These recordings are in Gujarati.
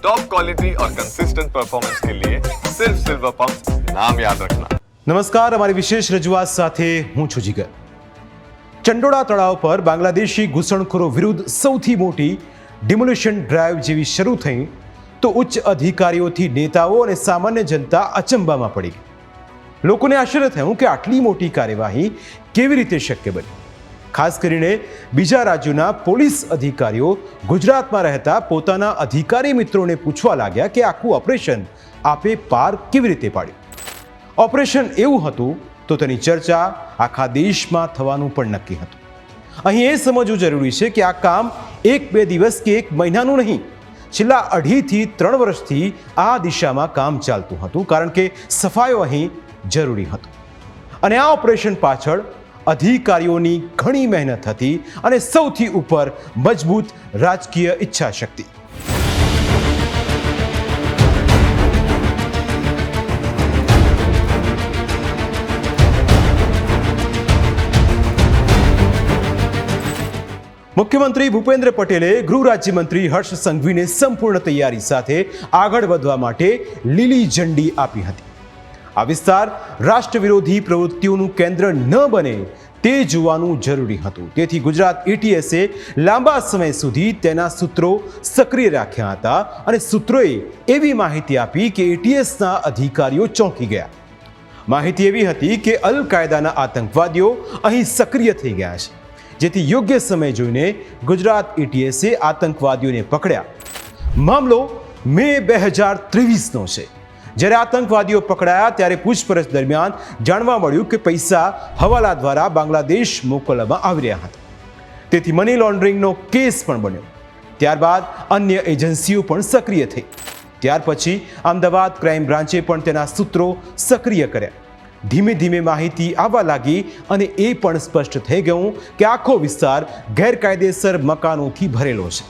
टॉप क्वालिटी और कंसिस्टेंट परफॉर्मेंस के लिए सिर्फ सिल्वर पंप नाम याद रखना નમસ્કાર અમારી વિશેષ રજૂઆત સાથે હું છું જીગર ચંડોળા તળાવ પર બાંગ્લાદેશી ઘૂસણખોરો વિરુદ્ધ સૌથી મોટી ડિમોલિશન ડ્રાઈવ જેવી શરૂ થઈ તો ઉચ્ચ અધિકારીઓથી નેતાઓ અને સામાન્ય જનતા અચંબામાં પડી ગઈ લોકોને આશ્ચર્ય થયું કે આટલી મોટી કાર્યવાહી કેવી રીતે શક્ય બની ખાસ કરીને બીજા રાજ્યોના પોલીસ અધિકારીઓ ગુજરાતમાં રહેતા પોતાના અધિકારી મિત્રોને પૂછવા લાગ્યા કે આખું ઓપરેશન આપે પાર કેવી રીતે પાડ્યું? ઓપરેશન એવું હતું, તો તેની ચર્ચા આખા દેશમાં થવાનું પણ નક્કી હતું. અહીં એ સમજવું જરૂરી છે કે આ કામ એક બે દિવસ કે એક મહિનાનું નહીં, છેલ્લા અઢીથી ત્રણ વર્ષથી આ દિશામાં કામ ચાલતું હતું, કારણ કે સફાયો અહીં જરૂરી હતો. અને આ ઓપરેશન પાછળ અધિકારીઓની ઘણી મહેનત હતી અને સૌથી ઉપર મજબૂત રાજકીય ઈચ્છા શક્તિ મુખ્યમંત્રી ભૂપેન્દ્ર પટેલે ગૃહ રાજ્યમંત્રી હર્ષ સંઘવીને સંપૂર્ણ તૈયારી સાથે આગળ વધવા માટે લીલી ઝંડી આપી હતી. આ વિસ્તાર રાષ્ટ્ર વિરોધી પ્રવૃત્તિઓનું કેન્દ્ર ન બને તે જોવાનું જરૂરી હતું. તેથી ગુજરાત એટીએસે લાંબા સમય સુધી તેના સૂત્રો સક્રિય રાખ્યા હતા અને સૂત્રોએ એવી માહિતી આપી કે એટીએસના અધિકારીઓ ચોંકી ગયા. માહિતી એવી હતી કે અલ કાયદાના આતંકવાદીઓ અહીં સક્રિય થઈ ગયા છે, જેથી યોગ્ય સમય જોઈને ગુજરાત એટીએસે આતંકવાદીઓને પકડ્યા. મામલો મે બે હજાર ત્રેવીસનો છે. જ્યારે આતંકવાદીઓ પકડાયા ત્યારે પૂછપરછ દરમિયાન જાણવા મળ્યું કે પૈસા હવાલા દ્વારા બાંગ્લાદેશ મોકલવામાં આવી રહ્યા હતા. તેથી મની લોન્ડરિંગનો કેસ પણ બન્યો. ત્યારબાદ અન્ય એજન્સીઓ પણ સક્રિય થઈ. ત્યાર પછી અમદાવાદ ક્રાઇમ બ્રાન્ચે પણ તેના સૂત્રો સક્રિય કર્યા. ધીમે ધીમે માહિતી આવવા લાગી અને એ પણ સ્પષ્ટ થઈ ગયું કે આખો વિસ્તાર ગેરકાયદેસર મકાનોથી ભરેલો છે.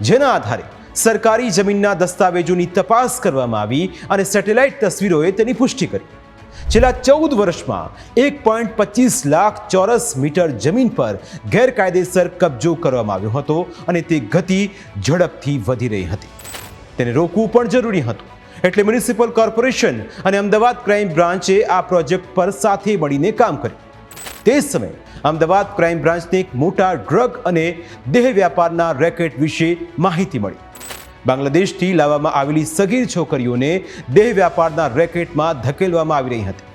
જેના આધારે સરકારી જમીનના દસ્તાવેજોની તપાસ કરવામાં આવી અને સેટેલાઇટ તસવીરોએ તેની પુષ્ટિ કરી. છેલ્લા ચૌદ વર્ષમાં એક પોઈન્ટ પચીસ લાખ ચોરસ મીટર જમીન પર ગેરકાયદેસર કબજો કરવામાં આવ્યો હતો અને તે ગતિ ઝડપથી વધી રહી હતી. તેને રોકવું પણ જરૂરી હતું. એટલે મ્યુનિસિપલ કોર્પોરેશન અને અમદાવાદ ક્રાઇમ બ્રાન્ચે આ પ્રોજેક્ટ પર સાથે મળીને કામ કર્યું. તે જ સમયે અમદાવાદ ક્રાઇમ બ્રાન્ચને એક મોટા ડ્રગ અને દેહ વ્યાપારના રેકેટ વિશે માહિતી મળી. બાંગ્લાદેશથી લાવવામાં આવેલી સગીર છોકરીઓને દેહ વ્યાપારના રેકેટમાં ધકેલવામાં આવી રહી હતી.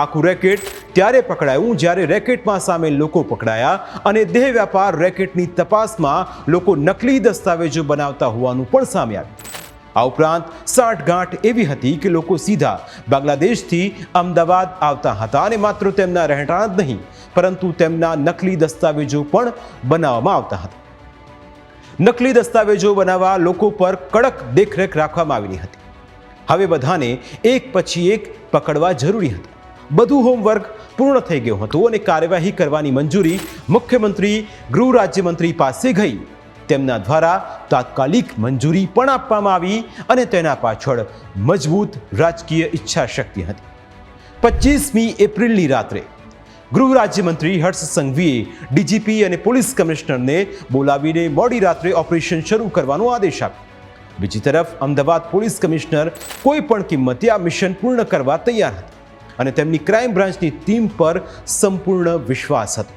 આખું રેકેટ ત્યારે પકડાયું જ્યારે રેકેટમાં સામેલ લોકો પકડાયા અને દેહ વ્યાપાર રેકેટની તપાસમાં લોકો નકલી દસ્તાવેજો બનાવતા હોવાનું પણ સામે આવ્યું. આ ઉપરાંત સાંઠગાંઠ એવી હતી કે લોકો સીધા બાંગ્લાદેશથી અમદાવાદ આવતા હતા અને માત્ર તેમના રહેઠાણ જ નહીં, પરંતુ તેમના નકલી દસ્તાવેજો પણ બનાવવામાં આવતા હતા. નકલી દસ્તાવેજો બનાવવા લોકો પર કડક દેખરેખ રાખવામાં આવેલી હતી. હવે બધાને એક પછી એક પકડવા જરૂરી હતા. બધું હોમવર્ક પૂર્ણ થઈ ગયું હતું અને કાર્યવાહી કરવાની મંજૂરી મુખ્યમંત્રી, ગૃહ રાજ્યમંત્રી પાસે ગઈ. તેમના દ્વારા તાત્કાલિક મંજૂરી પણ આપવામાં આવી અને તેના પાછળ મજબૂત રાજકીય ઈચ્છા શક્તિ હતી. પચીસમી એપ્રિલની રાત્રે ગૃહ રાજ્યમંત્રી હર્ષ સંઘવીએ ડીજીપી અને પોલીસ કમિશનરને બોલાવીને મોડી રાત્રે ઓપરેશન શરૂ કરવાનો આદેશ આપ્યો. બીજી તરફ, અમદાવાદ પોલીસ કમિશનર કોઈ પણ કિંમતે આ મિશન પૂર્ણ કરવા તૈયાર હતા અને તેમની ક્રાઇમ બ્રાન્ચની ટીમ પર સંપૂર્ણ વિશ્વાસ હતો.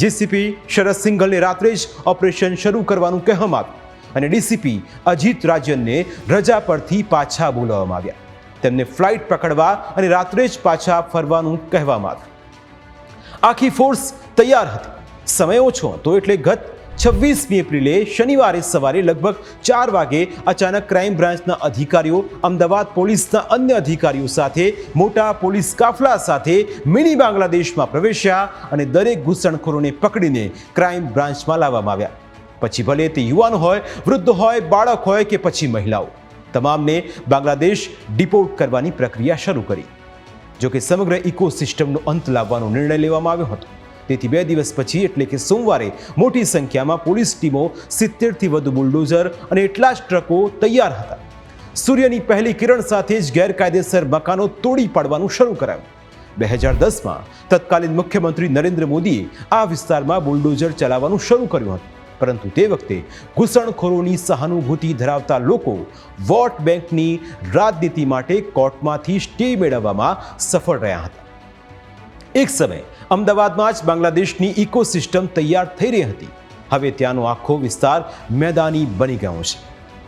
જીસીપી શરદ સિંઘલને રાત્રે જ ઓપરેશન શરૂ કરવાનું કહેવામાં આવ્યું અને ડીસીપી અજીત રાજનને રજા પરથી પાછા બોલાવવામાં આવ્યા. તેમને ફ્લાઇટ પકડવા અને રાત્રે જ પાછા ફરવાનું કહેવામાં આવ્યું. આખી ફોર્સ તૈયાર હતી. સમય ઓછો હતો એટલે ગત છવ્વીસમી એપ્રિલે શનિવારે સવારે લગભગ ચાર વાગે અચાનક ક્રાઇમ બ્રાન્ચના અધિકારીઓ, અમદાવાદ પોલીસના અન્ય અધિકારીઓ સાથે, મોટા પોલીસ કાફલા સાથે મિની બાંગ્લાદેશમાં પ્રવેશ્યા અને દરેક ઘૂસણખોરોને પકડીને ક્રાઇમ બ્રાન્ચમાં લાવવામાં આવ્યા. પછી ભલે તે યુવાન હોય, વૃદ્ધ હોય, બાળક હોય કે પછી મહિલાઓ, તમામને બાંગ્લાદેશ ડિપોર્ટ કરવાની પ્રક્રિયા શરૂ કરી. જો કે સમગ્ર ઇકોસિસ્ટમનો અંત લાવવાનો નિર્ણય લેવામાં આવ્યો હતો. તેથી બે દિવસ પછી, એટલે કે સોમવારે, મોટી સંખ્યામાં પોલીસ ટીમો સિત્તેરથી વધુ બુલડોઝર અને એટલા જ ટ્રકો તૈયાર હતા. સૂર્યની પહેલી કિરણ સાથે જ ગેરકાયદેસર મકાનો તોડી પાડવાનું શરૂ કરાયું. બે હજાર દસમાં તત્કાલીન મુખ્યમંત્રી નરેન્દ્ર મોદીએ આ વિસ્તારમાં બુલડોઝર ચલાવવાનું શરૂ કર્યું હતું. પરંતુ તે વખતે ઘૂસણખોરોની સહાનુભૂતિ ધરાવતા લોકો વોટ બેંકની રાજનીતિ માટે કોર્ટમાંથી સ્ટે મેળવવામાં સફળ રહ્યા હતા. એક સમય અમદાવાદમાં જ બાંગ્લાદેશની ઇકોસિસ્ટમ તૈયાર થઈ રહી હતી. હવે ત્યાંનો આખો વિસ્તાર મેદાની બની ગયો છે.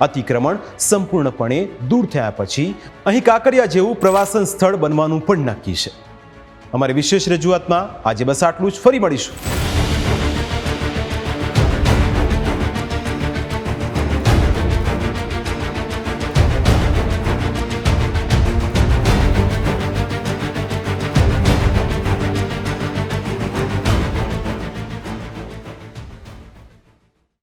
અતિક્રમણ સંપૂર્ણપણે દૂર થયા પછી અહીં કાંકરિયા જેવું પ્રવાસન સ્થળ બનવાનું પણ નક્કી છે. અમારી વિશેષ રજૂઆતમાં આજે બસ આટલું જ. ફરી મળીશું.